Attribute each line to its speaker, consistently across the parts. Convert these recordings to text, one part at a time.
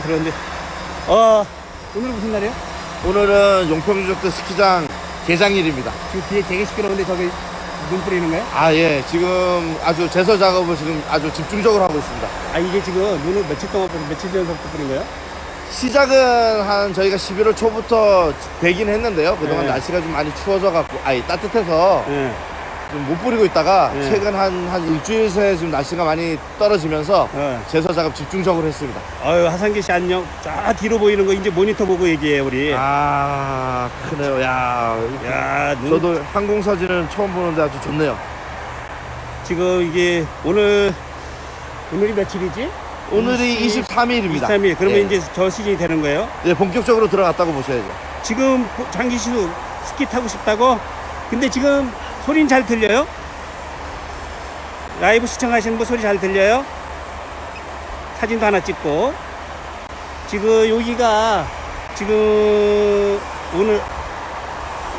Speaker 1: 들었는데 어 오늘 무슨 날이에요?
Speaker 2: 오늘은 용평리조트 스키장 개장일입니다.
Speaker 1: 지금 뒤에 되게 시끄러운데 저기 눈 뿌리는 거예요?
Speaker 2: 아, 예. 지금 아주 제서 작업을 지금 아주 집중적으로 하고 있습니다.
Speaker 1: 아 이게 지금 눈을 며칠 동안 뿌리- 며칠 전부터 뿌린 거예요?
Speaker 2: 시작은 한 저희가 11월 초부터 되긴 했는데요. 그동안
Speaker 1: 네.
Speaker 2: 날씨가 좀 많이 추워져 갖고, 아니, 따뜻해서
Speaker 1: 예.
Speaker 2: 좀못 뿌리고 있다가
Speaker 1: 네.
Speaker 2: 최근 한, 한 일주일 새 지금 날씨가 많이 떨어지면서
Speaker 1: 어.
Speaker 2: 제서 작업 집중적으로 했습니다.
Speaker 1: 아유 하상기 씨 안녕. 저 뒤로 보이는 거 이제 모니터 보고 얘기해 우리.
Speaker 2: 아, 크네요. 야.
Speaker 1: 야 눈.
Speaker 2: 저도 항공사진은 처음 보는데 아주 좋네요.
Speaker 1: 지금 이게 오늘 오늘이 며칠이지?
Speaker 2: 오늘이 23일입니다.
Speaker 1: 23일. 그러면
Speaker 2: 예.
Speaker 1: 이제 저 시즌이 되는 거예요?
Speaker 2: 예, 본격적으로 들어갔다고 보셔야죠.
Speaker 1: 지금 장기 씨 스키 타고 싶다고? 근데 지금 소리는 잘 들려요? 라이브 시청하시는 분 소리 잘 들려요? 사진도 하나 찍고 지금 여기가 지금 오늘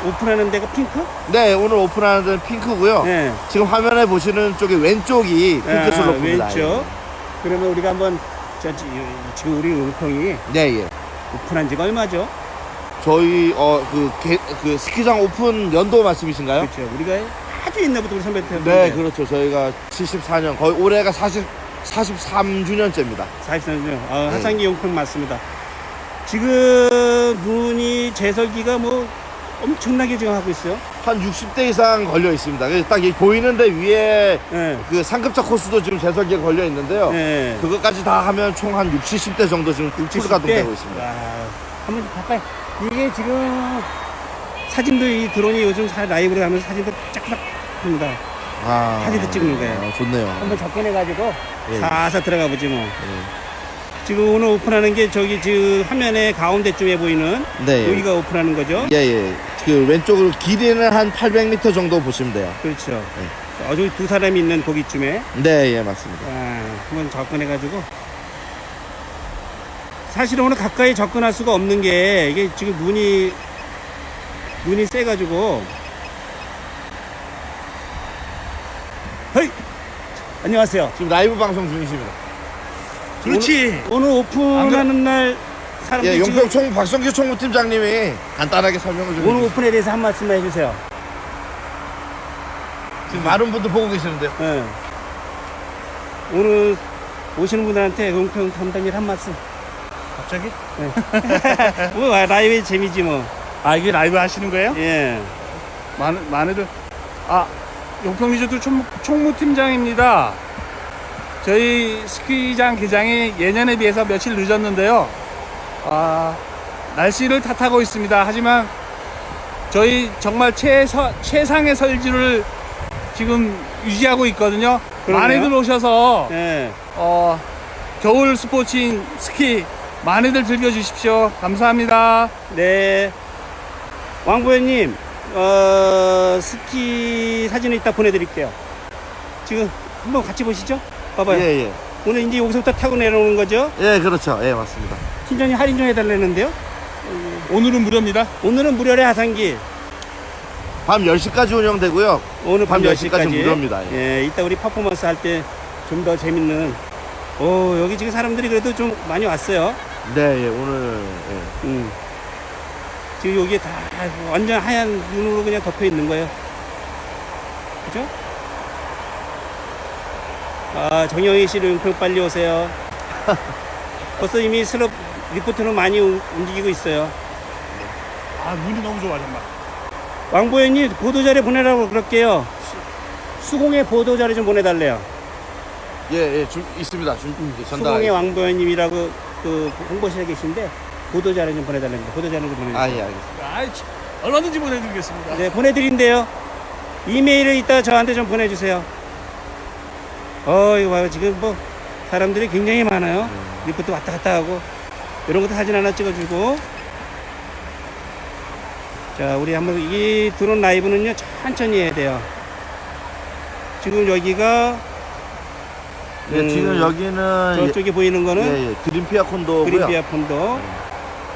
Speaker 1: 오픈하는 데가 핑크?
Speaker 2: 네, 오늘 오픈하는 데는 핑크고요.
Speaker 1: 네.
Speaker 2: 지금 화면에 보시는 쪽이 왼쪽이 핑크
Speaker 1: 아,
Speaker 2: 슬로프입니다.
Speaker 1: 왼쪽. 그러면 우리가 한번 저, 지- 지금 우리 은평이
Speaker 2: 네, 예.
Speaker 1: 오픈한 지가 얼마죠?
Speaker 2: 저희 어그 그 스키장 오픈 연도 말씀이신가요?
Speaker 1: 그렇죠. 우리가 아주 옛날부터 우리 선배한테
Speaker 2: 네, 그렇죠. 저희가 74년 거의 올해가 40 43주년째입니다.
Speaker 1: 43년. 어,
Speaker 2: 네.
Speaker 1: 하상기 용평 맞습니다. 지금 문이 재설기가 뭐 엄청나게 지금 하고 있어요.
Speaker 2: 한 60대 이상 걸려 있습니다. 딱이 보이는데 위에
Speaker 1: 네.
Speaker 2: 그 상급자 코스도 지금 제설기에 걸려 있는데요.
Speaker 1: 네.
Speaker 2: 그것까지 다 하면 총 한 60, 70대 정도 지금 풀 가동되고 있습니다.
Speaker 1: 와, 한번 가까이. 이게 지금 사진도 이 드론이 요즘 사- 라이브로 하면서 사진도 쫙쫙 합니다.
Speaker 2: 아,
Speaker 1: 사진도 찍는 거예요.
Speaker 2: 아, 좋네요.
Speaker 1: 한번 접근해가지고
Speaker 2: 예.
Speaker 1: 사서 들어가 보지 뭐.
Speaker 2: 예.
Speaker 1: 지금 오늘 오픈하는 게 저기 지금 화면에 가운데쯤에 보이는
Speaker 2: 네.
Speaker 1: 여기가 오픈하는 거죠.
Speaker 2: 예, 예. 그 왼쪽으로 길이는 한 800m 정도 보시면 돼요.
Speaker 1: 그렇죠. 어, 저기 두 사람이 있는 거기쯤에
Speaker 2: 네, 예, 맞습니다.
Speaker 1: 아, 한번 접근해가지고 사실은 오늘 가까이 접근할 수가 없는 게 이게 지금 눈이 눈이 세 가지고 헤이 안녕하세요.
Speaker 2: 지금 라이브 방송 중이십니다.
Speaker 1: 오늘, 오늘 오픈하는 날 사람들이
Speaker 2: 예,
Speaker 1: 지금
Speaker 2: 용평 총 박성규 총무팀장님이 간단하게 설명을 좀
Speaker 1: 오늘
Speaker 2: 해주세요.
Speaker 1: 오픈에 대해서 한 말씀 해주세요.
Speaker 2: 지금 많은 분들 보고 계시는데요.
Speaker 1: 예. 오늘 오시는 분들한테 용평 담당일 한 말씀.
Speaker 3: 갑자기?
Speaker 1: 뭐 라이브 재미지 뭐.
Speaker 3: 아 이게 라이브 하시는 거예요?
Speaker 1: 예.
Speaker 3: 많은 많이들 아 용평 리조트 총무, 총무 팀장입니다. 저희 스키장 개장이 예년에 비해서 며칠 늦었는데요. 아 날씨를 탓하고 있습니다. 하지만 저희 정말 최서, 최상의 설주를 지금 유지하고 있거든요.
Speaker 1: 그러네요.
Speaker 3: 많이들 오셔서
Speaker 1: 예.
Speaker 3: 어, 겨울 스포츠인 스키 많이들 즐겨주십시오. 감사합니다.
Speaker 1: 네. 왕부현님, 어, 스키 사진을 이따 보내드릴게요. 지금 한번 같이 보시죠. 봐봐요.
Speaker 2: 예, 예.
Speaker 1: 오늘 이제 여기서부터 타고 내려오는 거죠.
Speaker 2: 예, 그렇죠. 예, 맞습니다.
Speaker 1: 팀장님 할인 좀 해달라는데요.
Speaker 3: 오늘은 무료입니다.
Speaker 1: 오늘은 무료래 하상기.
Speaker 2: 밤 10시까지 운영되고요.
Speaker 1: 오늘 밤
Speaker 2: 밤
Speaker 1: 10시까지.
Speaker 2: 10시까지 무료입니다.
Speaker 1: 예, 이따 우리 퍼포먼스 할 때 좀 더 재밌는. 오, 여기 지금 사람들이 그래도 좀 많이 왔어요.
Speaker 2: 네, 예, 오늘 예.
Speaker 1: 음. 지금 여기에 다 완전 하얀 눈으로 그냥 덮여 있는 거예요. 그죠? 아, 정영희 씨를 용평 빨리 오세요. 벌써 이미 슬럽 리포트는 많이 우- 움직이고 있어요.
Speaker 3: 아 눈이 너무 좋아 정말.
Speaker 1: 왕보현님 보도자료 보내라고 그럴게요. 수공의 보도자료 좀 보내달래요.
Speaker 2: 예, 예, 주, 있습니다. 주, 예, 전달.
Speaker 1: 수공의 왕보현님이라고 그 홍보실에 계신데 보도자료 좀 보내달랍니다. 보도자료 좀 보내주세요.
Speaker 2: 아, 예, 알겠습니다.
Speaker 3: 아 얼마든지 보내드리겠습니다.
Speaker 1: 네, 보내드린대요. 이메일을 이따 저한테 좀 보내주세요. 어, 이거 봐요. 지금 뭐, 사람들이 굉장히 많아요. 리포트 왔다 갔다 하고, 이런 것도 사진 하나 찍어주고. 자, 우리 한번, 이 드론 라이브는요, 천천히 해야 돼요. 지금 여기가,
Speaker 2: 예,
Speaker 1: 음,
Speaker 2: 지금 여기는
Speaker 1: 저쪽에 보이는
Speaker 2: 예,
Speaker 1: 거는
Speaker 2: 예, 그린피아 콘도고요.
Speaker 1: 그린비아 폰도.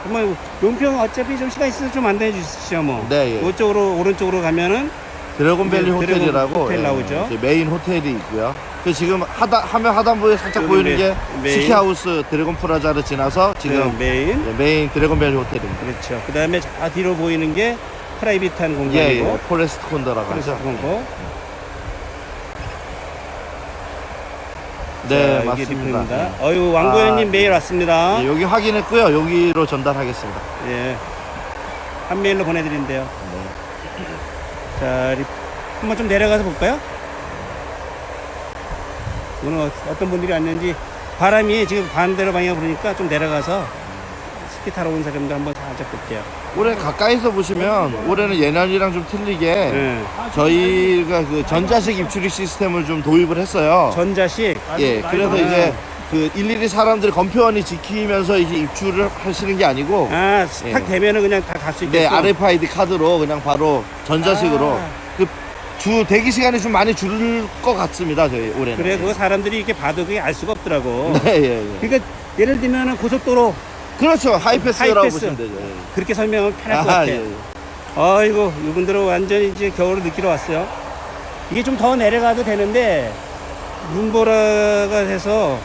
Speaker 1: 정말, 용평 어차피 좀 시간 있어서 좀 안내해 주시죠, 뭐.
Speaker 2: 네, 예.
Speaker 1: 이쪽으로, 오른쪽으로 가면은
Speaker 2: 드래곤밸리
Speaker 1: 드래곤
Speaker 2: 호텔이라고
Speaker 1: 호텔
Speaker 2: 예,
Speaker 1: 나오죠.
Speaker 2: 이제 메인 호텔이 있고요. 그 지금 하단 하면 하단부에 살짝
Speaker 1: 여기
Speaker 2: 보이는
Speaker 1: 메-
Speaker 2: 게
Speaker 1: 메인.
Speaker 2: 스키하우스 드래곤 프라자를 지나서 지금
Speaker 1: 지금 메인.
Speaker 2: 네, 메인 드래곤밸리 호텔입니다.
Speaker 1: 그렇죠. 그 다음에 저 뒤로 보이는 게 프라이빗한
Speaker 2: 예,
Speaker 1: 공간이고.
Speaker 2: 예. 포레스트
Speaker 1: 그래서
Speaker 2: 하죠.
Speaker 1: 그런 거.
Speaker 2: 네,
Speaker 1: 자, 이게
Speaker 2: 맞습니다.
Speaker 1: 리플입니다. 어유 왕고현님
Speaker 2: 아,
Speaker 1: 메일 왔습니다.
Speaker 2: 예, 여기 확인했고요. 여기로 전달하겠습니다.
Speaker 1: 예. 한 메일로 보내드린대요.
Speaker 2: 네.
Speaker 1: 자, 리- 한번 좀 내려가서 볼까요? 오늘 어- 어떤 분들이 왔는지 바람이 지금 반대로 방향 부니까 좀 내려가서 스키 타러 온 사람들 한번 살짝 볼게요.
Speaker 2: 올해 가까이서 보시면 올해는 예년이랑 좀 틀리게
Speaker 1: 예.
Speaker 2: 저희가 그 전자식 입출입 시스템을 좀 도입을 했어요.
Speaker 1: 전자식.
Speaker 2: 예, 그래서
Speaker 1: 아.
Speaker 2: 이제 그 일일이 사람들이 검표원이 지키면서 이게 입출을 하시는 게 아니고
Speaker 1: 아,
Speaker 2: 예.
Speaker 1: 탁 되면은 그냥 다 갈수
Speaker 2: 네,
Speaker 1: 있겠고.
Speaker 2: RFID 카드로 그냥 바로 전자식으로
Speaker 1: 아.
Speaker 2: 그주 대기 시간이 좀 많이 줄을 것 같습니다. 저희 올해는.
Speaker 1: 그래, 그거 사람들이 이렇게 봐도 그게 알 수가 없더라고.
Speaker 2: 네, 예, 예.
Speaker 1: 그러니까 예를 들면은 고속도로
Speaker 2: 그렇죠. 하이패스라고
Speaker 1: 하이패스.
Speaker 2: 보시면 되죠. 예.
Speaker 1: 그렇게 설명하면 편할 것
Speaker 2: 아,
Speaker 1: 같아.
Speaker 2: 예, 예.
Speaker 1: 아이고 이분들은 완전히 이제 겨울을 느끼러 왔어요. 이게 좀 더 내려가도 되는데 눈보라가 돼서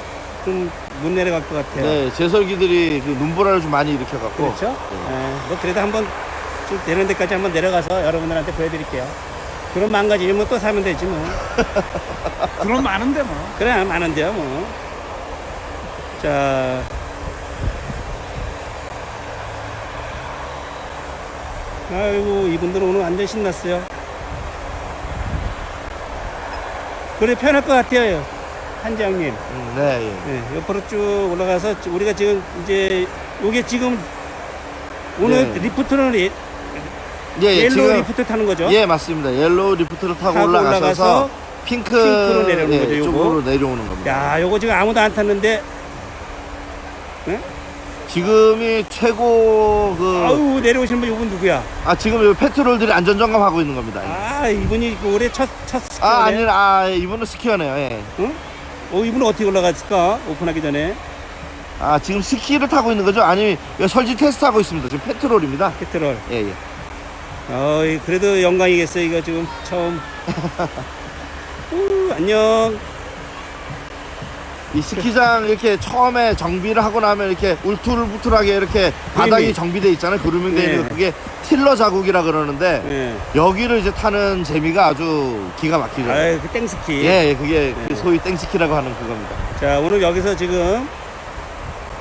Speaker 1: 좀 못 내려갈 것 같아요.
Speaker 2: 네, 제설기들이 그 눈보라를 좀 많이 일으켜 갖고.
Speaker 1: 그렇죠? 예, 뭐 그래도 한번 좀 되는 데까지 한번 내려가서 여러분들한테 보여드릴게요. 그럼 망가지면 또 사면 되지 뭐.
Speaker 3: 그런 많은데 뭐.
Speaker 1: 그래 많은데요 뭐. 자. 아이고 이분들은 오늘 완전 신났어요. 그래 편할 것 같아요 한장님.
Speaker 2: 음, 네, 예.
Speaker 1: 네, 옆으로 쭉 올라가서 지- 우리가 지금 이제 요게 지금 오늘
Speaker 2: 네.
Speaker 1: 리프트는 예,
Speaker 2: 예, 예,
Speaker 1: 옐로우
Speaker 2: 지금
Speaker 1: 리프트 타는 거죠?
Speaker 2: 예, 맞습니다. 옐로우 리프트를 타고,
Speaker 1: 타고
Speaker 2: 올라가셔서
Speaker 1: 올라가서
Speaker 2: 핑크
Speaker 1: 핑크로 내려오는
Speaker 2: 예,
Speaker 1: 거죠, 요거?
Speaker 2: 쪽으로 내려오는 겁니다.
Speaker 1: 야, 요거 지금 아무도 안 탔는데
Speaker 2: 지금이 최고 그
Speaker 1: 아우 내려오시는 분 이분 누구야?
Speaker 2: 아 지금 이 페트롤들이 안전 점검하고 있는 겁니다.
Speaker 1: 아 이분이 그 올해 첫첫 스키네.
Speaker 2: 아아 이분은 스키어네요. 예.
Speaker 1: 응? 어 이분은 어떻게 올라갔을까? 오픈하기 전에
Speaker 2: 아 지금 스키를 타고 있는 거죠? 아니 설지 테스트 하고 있습니다. 지금 페트롤입니다.
Speaker 1: 페트롤.
Speaker 2: 예 예.
Speaker 1: 어 그래도 영광이겠어요 이거 지금 처음. 우, 안녕.
Speaker 2: 이 스키장 이렇게 처음에 정비를 하고 나면 이렇게 울퉁불퉁하게 이렇게 바닥이 정비돼 있잖아요. 그루밍돼
Speaker 1: 네.
Speaker 2: 있는 거 그게 틸러 자국이라 그러는데
Speaker 1: 예.
Speaker 2: 여기를 이제 타는 재미가 아주 기가 막히죠.
Speaker 1: 아그 땡스키.
Speaker 2: 예, 예, 그게 그
Speaker 1: 네.
Speaker 2: 소위 땡스키라고 하는 그겁니다.
Speaker 1: 자 오늘 여기서 지금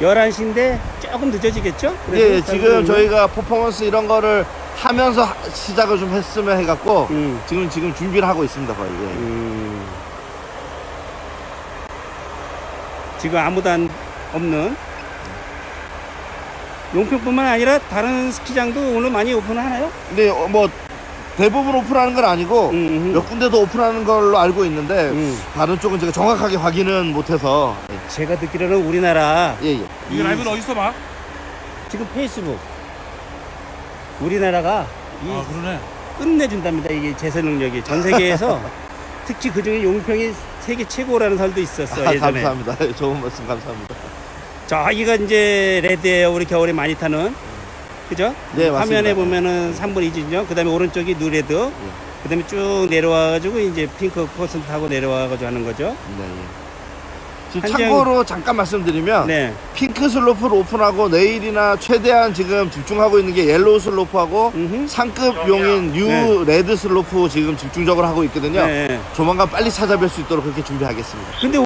Speaker 1: 11시인데 조금 늦어지겠죠?
Speaker 2: 예, 예,
Speaker 1: 그래서
Speaker 2: 지금 저희가 퍼포먼스 이런 거를 하면서 하- 시작을 좀 했으면 해갖고
Speaker 1: 음.
Speaker 2: 지금 지금 준비를 하고 있습니다 거의. 예.
Speaker 1: 음. 지금 아무도 안 없는 용평뿐만 아니라 다른 스키장도 오늘 많이 오픈하나요?
Speaker 2: 근데 어, 뭐 대부분 오픈하는 건 아니고
Speaker 1: 음,
Speaker 2: 몇 군데도 오픈하는 걸로 알고 있는데
Speaker 1: 음.
Speaker 2: 다른 쪽은 제가 정확하게 확인은 못해서
Speaker 1: 제가 듣기로는 우리나라
Speaker 2: 예예.
Speaker 1: 이
Speaker 3: 이거 라이브는 어디서 봐?
Speaker 1: 지금 페이스북 우리나라가 이
Speaker 3: 아 그러네.
Speaker 1: 끝내준답니다. 이게 제설 능력이 전 세계에서 특히 그 중에 용평이 세계 최고라는 설도 있었어
Speaker 2: 아,
Speaker 1: 예전에.
Speaker 2: 감사합니다. 좋은 말씀 감사합니다.
Speaker 1: 저기가 이제 레드예요. 우리 겨울에 많이 타는. 그죠?
Speaker 2: 네 맞습니다.
Speaker 1: 화면에 보면은 3분 이진요. 그다음에 오른쪽이 누레드. 그다음에 쭉 내려와 가지고 이제 핑크 코스 타고 내려와 가지고 하는 거죠.
Speaker 2: 네. 예. 지금
Speaker 1: 한장-
Speaker 2: 참고로 잠깐 말씀드리면
Speaker 1: 네.
Speaker 2: 핑크 슬로프를 오픈하고 내일이나 최대한 지금 집중하고 있는 게 옐로우 슬로프하고
Speaker 1: 음흠.
Speaker 2: 상급 용인 뉴
Speaker 1: 네.
Speaker 2: 레드 슬로프 지금 집중적으로 하고 있거든요.
Speaker 1: 네.
Speaker 2: 조만간 빨리 찾아뵐 수 있도록 그렇게 준비하겠습니다.
Speaker 1: 근데